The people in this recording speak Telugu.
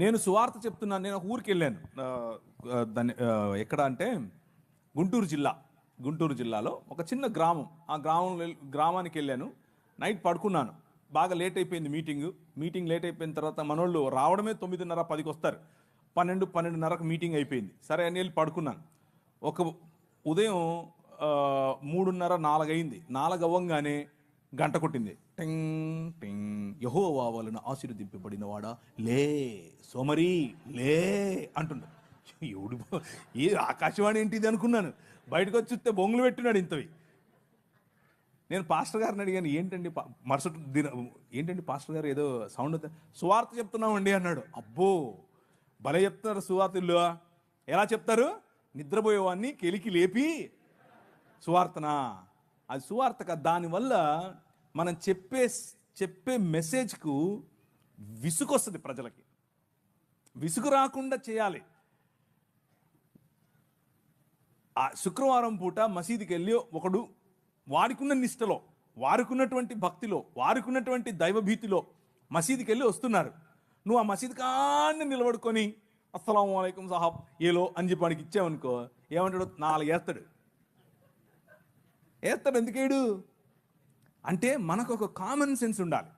నేను సువార్త చెప్తున్నాను నేను ఒక ఊరికి వెళ్ళాను. దాన్ని ఎక్కడ అంటే గుంటూరు జిల్లా గుంటూరు జిల్లాలో ఒక చిన్న గ్రామం. ఆ గ్రామం గ్రామానికి వెళ్ళాను. నైట్ పడుకున్నాను. బాగా లేట్ అయిపోయింది మీటింగ్. మీటింగ్ లేట్ అయిపోయిన తర్వాత మనోళ్ళు రావడమే తొమ్మిదిన్నర పదికి వస్తారు. పన్నెండు పన్నెండున్నరకు మీటింగ్ అయిపోయింది. సరే అని వెళ్ళి పడుకున్నాను. ఒక ఉదయం మూడున్నర నాలుగైంది. నాలుగు అవ్వంగానే గంట కొట్టింది. టింగ్ టింగ్. యహోవా వలన ఆశీర్వదింపబడినవాడా? లే సోమరి లే అంటున్నాడు ఎవడు ఏ ఆకాశవాణి ఏంటి ఇది అనుకున్నాను. బయటకు వచ్చి చూస్తే బొంగులు పెట్టినాడు ఇంతవి. నేను పాస్టర్ గారిని అడిగాను ఏంటండి మరుసటి దిన ఏంటండి పాస్టర్ గారు ఏదో సౌండ్ సువార్త చెప్తున్నామండి అన్నాడు. అబ్బో భలే చెప్తున్నారు సువార్తలు ఎలా చెప్తారు? నిద్రపోయేవాడిని కెలికి లేపి సువార్తనా? అది సువార్త దానివల్ల మనం చెప్పే చెప్పే మెసేజ్కు విసుగొస్తుంది ప్రజలకి. విసుగు రాకుండా చేయాలి. ఆ శుక్రవారం పూట మసీదుకి వెళ్ళి ఒకడు వారికున్న నిష్టలో వారికున్నటువంటి భక్తిలో వారికున్నటువంటి దైవభీతిలో మసీదుకి వెళ్ళి వస్తున్నారు. నువ్వు ఆ మసీదు కాన్ని నిలబడుకొని అస్సలం అయికం సాహాబ్ ఏలో అని చెప్పి వాడికి ఇచ్చావనుకో ఏమంటాడు? నాలుగు వేస్తాడు వేస్తాడు ఎందుకేడు? అంటే మనకు ఒక కామన్ సెన్స్ ఉండాలి.